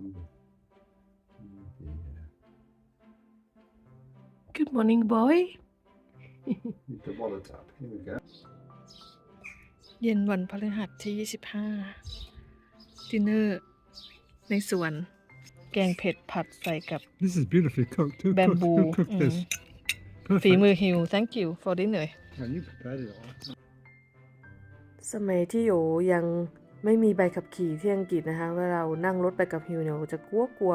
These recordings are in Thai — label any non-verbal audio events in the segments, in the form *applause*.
Mm. Mm, yeah. Good morning boy You the wallet up. Here we go. เย็นวันพฤหัสที่ 25ดินเนอร์ ในสวน แกงเผ็ดผัดใส่กับ This is beautifully cooked. Who Bamboo, cooked, who cooked this? mm. Perfect. ฝีมือฮิว thank you for dinner Yeah, you prepared it all. สมัยที่โยยัง ไม่มีใบขับขี่ที่อังกฤษนะคะเวลาเรานั่งรถไปกับฮิวเนี่ยจะกลัวกลัว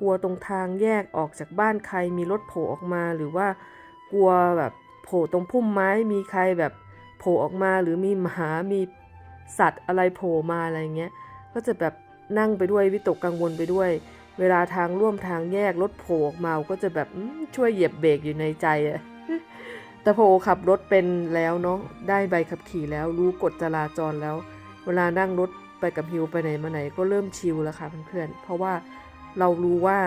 กลัวตรงทางแยกออกจากบ้านใครมีรถโผล่ออกมาหรือว่ากลัวแบบโผล่ตรงพุ่มไม้มีใครแบบโผล่ออกมาหรือมีหมามีสัตว์อะไรโผล่มาอะไรเงี้ยก็จะแบบนั่งไปด้วยวิตกกังวลไปด้วย เวลาทางร่วมทางแยกรถโผล่ออกมาก็จะแบบช่วยเหยียบเบรกอยู่ในใจอะแต่พอขับรถเป็นแล้วเนาะได้ใบขับขี่แล้วรู้กฎจราจรแล้ว วลานั่งรถไปกับฮิวไปไหนมาไหนก็เริ่มชิลแล้วค่ะเพื่อนๆ เพราะว่าเรารู้ว่า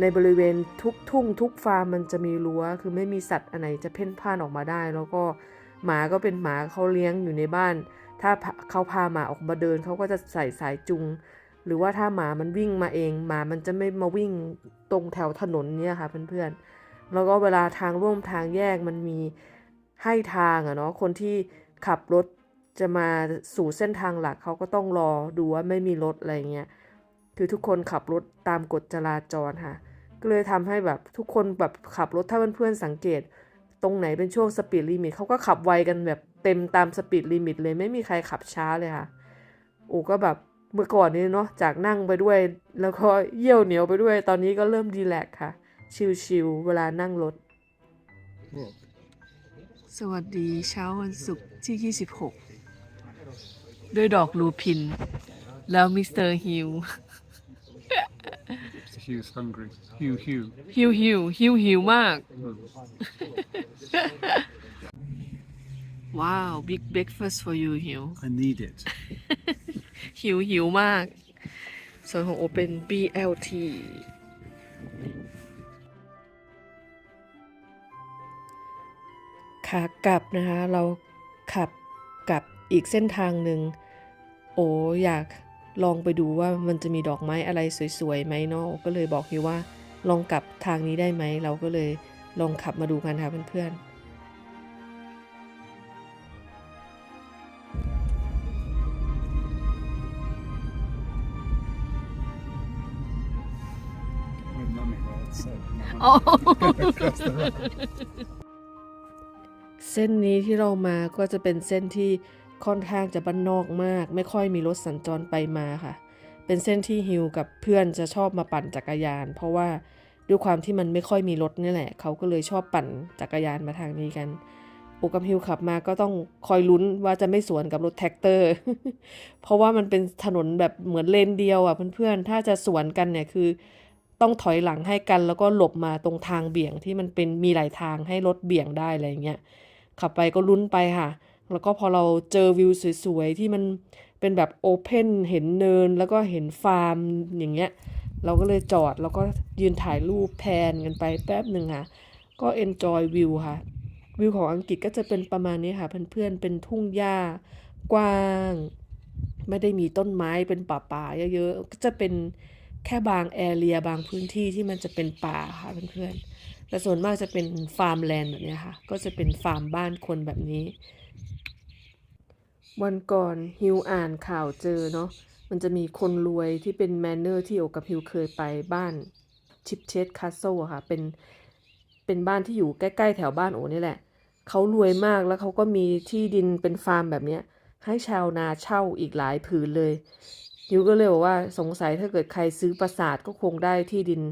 ในบริเวณทุกทุ่งทุกฟาร์มมันจะมีรั้ว คือไม่มีสัตว์อันไหนจะเพ่นพ่านออกมาได้ แล้วก็หมาก็เป็นหมาเขาเลี้ยงอยู่ในบ้าน ถ้าเขาพาหมาออกมาเดินเขาก็จะใส่สายจุง หรือว่าถ้าหมามันวิ่งมาเอง หมามันจะไม่มาวิ่งตรงแถวถนนเนี่ยค่ะเพื่อนๆ แล้วก็เวลาทางร่วมทางแยกมันมีให้ทางอะเนาะ คนที่ขับรถ จะมาสู่เส้นทางหลักเขาก็ต้องรอดูว่าไม่มีรถอะไรเงี้ยคือทุกคนขับรถตามกฎจราจรค่ะก็เลยทำให้แบบทุกคนแบบขับรถถ้าเพื่อนๆสังเกต ตรงไหนเป็นช่วงสปีดลิมิตเขาก็ขับไวกันแบบเต็มตามสปีดลิมิตเลยไม่มีใครขับช้าเลยค่ะโอ้ก็แบบเมื่อก่อนนี้เนาะจากนั่งไปด้วย แล้วก็เยี่ยวเหนียวไปด้วย ตอนนี้ก็เริ่มดีแลกซ์ค่ะ ชิลๆเวลานั่งรถ Well, สวัสดีเช้าวันศุกร์ที่ 26 ด้วยดอกลูพิน แล้วมิสเตอร์ฮิว Hugh's hungry. Hugh, Hugh. ฮิวฮิวฮิวฮิวมาก ว้าว big breakfast for you ฮิว I need it. หิวหิวมาก ส่วนของโอเป็น BLT ขากลับนะคะ เราขับกลับอีกเส้นทางหนึ่ง โออยากลองไปดูว่ามันจะมีดอกไม้อะไรสวยๆไหมเนาะโอก็เลยบอกฮิวว่าลองกลับทางนี้ได้ไหม เราก็เลยลองขับมาดูกันค่ะเพื่อนๆ With mummy, right? So, อ๋อ Across the road. เส้นนี้ที่เรามาก็จะเป็นเส้นที่ ค่อนข้างจะบ้านนอกมาก ไม่ค่อยมีรถสัญจรไปมาค่ะ เป็นเส้นที่ฮิวกับเพื่อนจะชอบมาปั่นจักรยาน เพราะว่าด้วยความที่มันไม่ค่อยมีรถนี่แหละ เขาก็เลยชอบปั่นจักรยานมาทางนี้กันโอกับฮิวขับมาก็ต้องคอยลุ้นว่าจะไม่สวนกับรถแท็กเตอร์ เพราะว่ามันเป็นถนนแบบเหมือนเลนเดียวอะเพื่อนๆ ถ้าจะสวนกันเนี่ยคือ ต้องถอยหลังให้กัน แล้วก็หลบมาตรงทางเบี่ยงที่มันเป็นมีหลายทางให้รถเบี่ยงได้อะไรเงี้ยขับไปก็ลุ้นไปค่ะ แล้วก็พอเราเจอวิวสวยๆที่มันเป็นแบบโอเพนเห็นเนินแล้วก็เห็นฟาร์มอย่างเงี้ย เราก็เลยจอดแล้วก็ยืนถ่ายรูปแพนกันไปแป๊บหนึ่งค่ะ ก็เอนจอยวิวค่ะ วิวของอังกฤษก็จะเป็นประมาณนี้ค่ะเพื่อนๆเป็นทุ่งหญ้ากว้าง ไม่ได้มีต้นไม้เป็นป่าๆเยอะๆก็จะเป็นแค่บางแอเรียบางพื้นที่ที่มันจะเป็นป่าค่ะเพื่อนๆแต่ส่วนมากจะเป็นฟาร์มแลนด์แบบนี้ค่ะ ก็จะเป็นฟาร์มบ้านคนแบบนี้ วันก่อนฮิวอ่านข่าวเจอเนาะมันจะมีคนรวยที่เป็นแมนเนอร์ที่โอกับฮิวเคยไปบ้านชิปเชสคาสเซิลอะค่ะเป็นเป็นบ้านที่อยู่ใกล้ ๆ แถวบ้านโอนี่แหละ เขารวยมากแล้วเขาก็มีที่ดินเป็นฟาร์มแบบเนี้ย ให้ชาวนาเช่าอีกหลายผืนเลยฮิวก็เลยบอกว่าสงสัยถ้าเกิดใครซื้อปราสาทก็คงได้ที่ดิน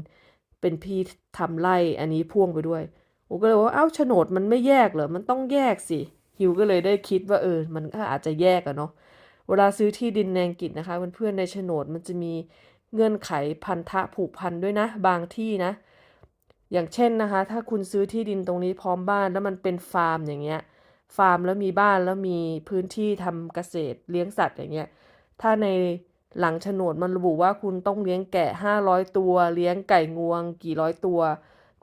เป็นพี่ทำไร่อันนี้พ่วงไปด้วยโอก็เลยว่าเอ้าโฉนดมันไม่แยกเหรอมันต้องแยกสิ ฮิวก็เลยได้คิดว่าเออ มันก็อาจจะแยกอะเนาะ เวลาซื้อที่ดินในอังกฤษนะคะเพื่อนๆในโฉนดมันจะมีเงื่อนไขพันธะผูกพันด้วยนะ บางที่นะ อย่างเช่นนะคะ ถ้าคุณซื้อที่ดินตรงนี้พร้อมบ้านแล้วมันเป็นฟาร์มอย่างเงี้ย ฟาร์มแล้วมีบ้านแล้วมีพื้นที่ทำเกษตรเลี้ยงสัตว์อย่างเงี้ย ถ้าในหลังโฉนดมันระบุว่าคุณต้องเลี้ยงแกะห้าร้อยตัว เลี้ยงไก่งวง กี่ร้อยตัว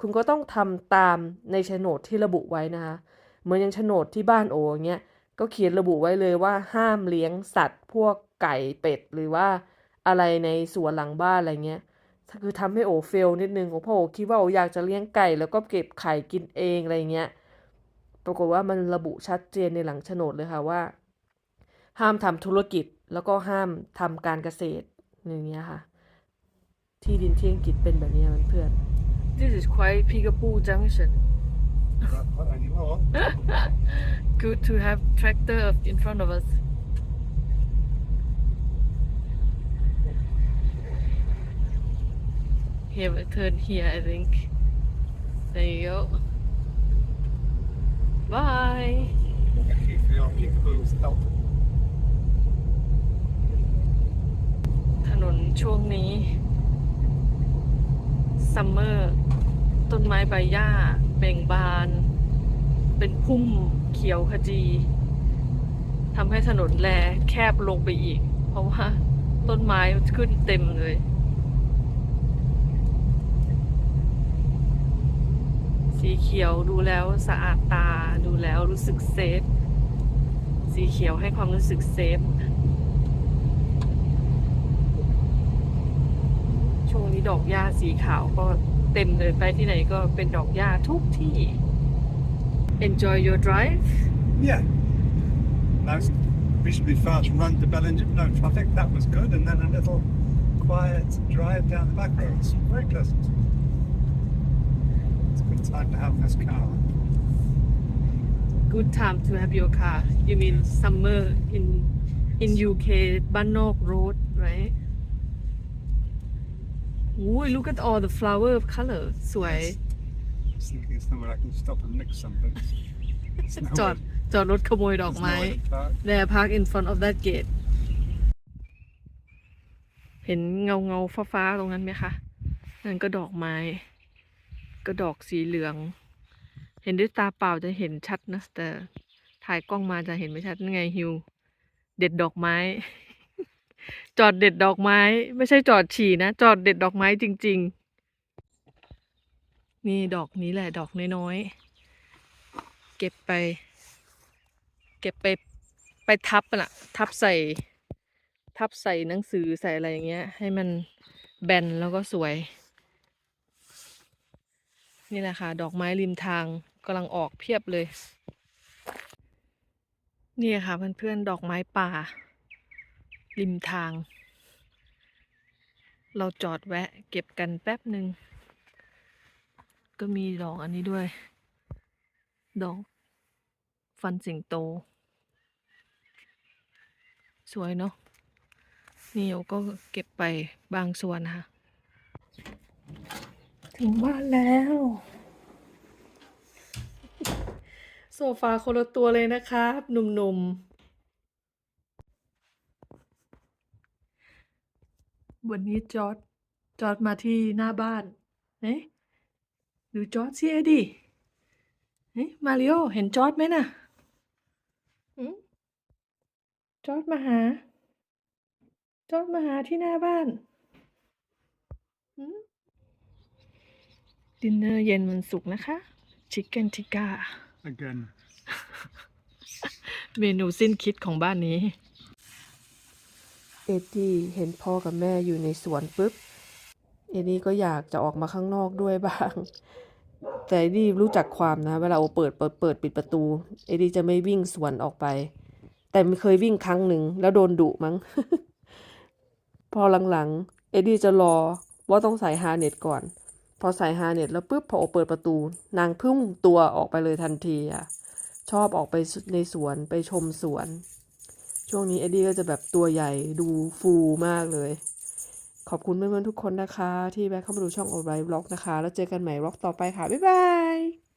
คุณก็ต้องทำตามในโฉนดที่ระบุไว้นะคะ เหมือนอย่างโฉนดที่บ้านโออย่างเงี้ยก็เขียนระบุไว้เลยว่าห้ามเลี้ยงสัตว์ พวกไก่เป็ดหรือว่าอะไรในสวนหลังบ้านอะไรเงี้ยคือทำให้โอเฟลนิดนึงโอเพราะโอคิดว่าโออยากจะเลี้ยงไก่ แล้วก็เก็บไข่กินเองอะไรเงี้ยปรากฏว่ามันระบุชัดเจนในหลังโฉนดเลยค่ะว่า ห้ามทำธุรกิจแล้วก็ห้ามทำการเกษตรอย่างเงี้ยค่ะ ที่ดินที่อังกฤษเป็นแบบนี้เพื่อน This is quite Peekaboo Junction *laughs* good to have tractor in front of us Here we turn here I think There you go Bye Thank you for your peekaboo's help. ถนนช่วงนี้ซัมเมอร์ ต้นไม้ใบหญ้าเบ่งบาน เป็นพุ่มเขียวขจีทำให้ถนนแลแคบลงไปอีก เพราะว่าต้นไม้ขึ้นเต็มเลยสีเขียวดูแล้วสะอาดตาดูแล้วรู้สึกเซฟ สีเขียวให้ความรู้สึกเซฟ ช่วงนี้ดอกหญ้าสีขาวก็ เต็มเลยไปที่ไหนก็เป็นดอกหญ้าทุกที่ Enjoy your drive Yeah. Nice, reasonably fast run to Bellinger. No traffic. That was good. And then a little quiet drive down the back roads. Very pleasant. It's a good time to have this car. Good time to have your car You mean summer in in UK บ้านนอก road right อุ้ย look at all the flower color สวย I was thinking it's somewhere I can stop and mix some bits. It's จอด nowhere- จอดรถขโมยดอก it's ไม้ nowhere to park. There park in front of that gate เห็นเงาเงาฟ้าฟ้าๆตรงนั้นไหมคะ นั่นก็ดอกไม้ ก็ดอกสีเหลือง เห็นด้วยตาเปล่าจะเห็นชัดนะ แต่ถ่ายกล้องมาจะเห็นไม่ชัดนั่นไงฮิว เด็ดดอกไม้ จอดเด็ดดอกไม้ ไม่ใช่จอดฉี่นะ จอดเด็ดดอกไม้จริง ๆ นี่ดอกนี้แหละ ดอกน้อยๆ เก็บไป เก็บไปไปทับน่ะ ทับใส่ ทับใส่หนังสือใส่อะไรอย่างเงี้ย ให้มันแบนแล้วก็สวย นี่แหละค่ะ ดอกไม้ริมทางกำลังออกเพียบเลย นี่ค่ะเพื่อนๆดอกไม้ป่า ริมทาง เราจอดแวะเก็บกันแป๊บหนึ่ง ก็มีดอกอันนี้ด้วย ดอก ฟันสิงโต สวยเนาะนี่โอก็เก็บไปบางส่วนค่ะ ถึงบ้านแล้ว โซฟาคนละตัวเลยนะครับหนุ่มๆ วันนี้จอร์ดจอร์ดมาที่หน้าบ้านเอ๊ะดูจอร์ดสิเอ็ดดี้เฮ้ยมาริโอเห็นจอร์ดไหมน่ะหืมจอร์ดมาหา จอร์ดมาหาที่หน้าบ้านหืมดินเนอร์เย็นวันศุกร์นะคะ ชิคเก้นทิก้า Again. เมนูสิ้นคิดของบ้านนี้ๆเอ็ดดี้เห็นพ่อกับแม่อยู่ในสวนปุ๊บ เอ็ดดี้ก็อยากจะออกมาข้างนอกด้วยบ้าง แต่เอ็ดดี้รู้จักความนะ เวลาโอเปิดเปิดเปิดปิดประตู เอ็ดดี้จะไม่วิ่งสวนออกไป แต่เคยวิ่งครั้งหนึ่งแล้วโดนดุมั้ง พอหลังๆ เอ็ดดี้จะรอว่าต้องใส่ฮาเน็ตก่อน พอใส่ฮาเน็ตแล้วปุ๊บพอโอเปิดประตู นางพุ่งตัวออกไปเลยทันทีอะ ชอบออกไปในสวนไปชมสวน ช่วงนี้เอ็ดดี้ก็จะแบบตัวใหญ่ดูฟูมากเลย ขอบคุณเพื่อนๆทุกคนนะคะ ที่แวะเข้ามาดูช่องโอไ i บล็อกนะคะ แล้วเจอกันใหม่บล็อกต่อไปค่ะ บ๊ายบาย